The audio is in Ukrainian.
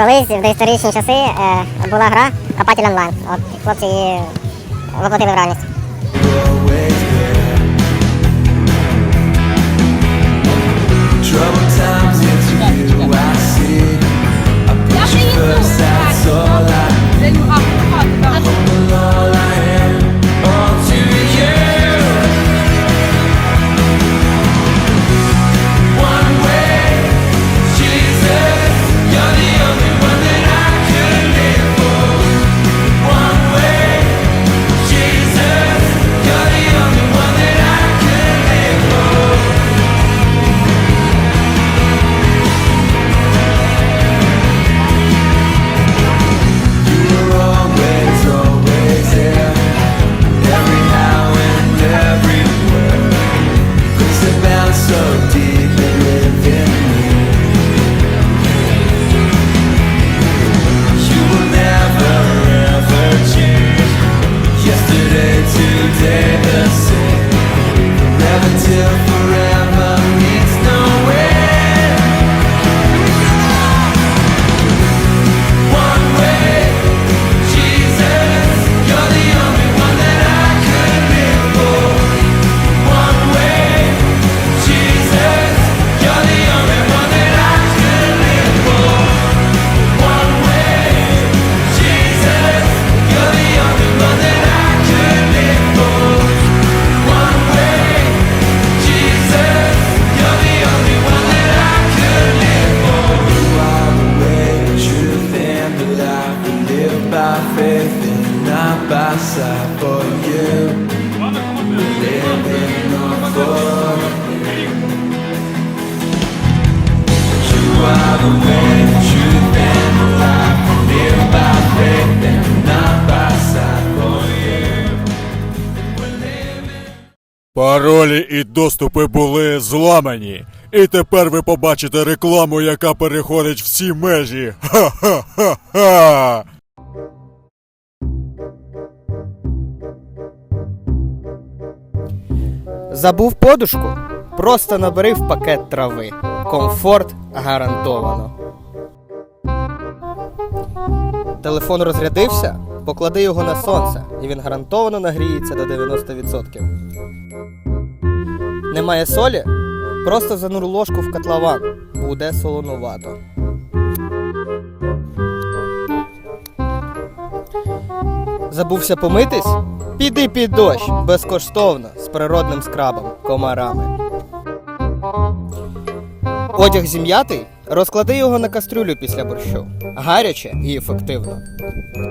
Колись в доісторичні часи е, була гра Копатель онлайн. От хлопці її воплотили в реальність. By faith and not by sight. For you, we live in for You You are the way, the truth, and the life. We live by faith and not by sight. For you, Паролі і доступи були зламані. І тепер ви побачите рекламу, яка переходить всі межі. Ха-ха-ха-ха! Забув подушку? Просто набери в пакет трави. Комфорт гарантовано. Телефон розрядився? Поклади його на сонце, і він гарантовано нагріється до 90%. Немає солі? Просто занур ложку в котлован. Буде солонувато. Забувся помитись? Піди під дощ безкоштовно з природним скрабом, комарами. Одяг зім'ятий? Розклади його на кастрюлю після борщу. Гаряче і ефективно.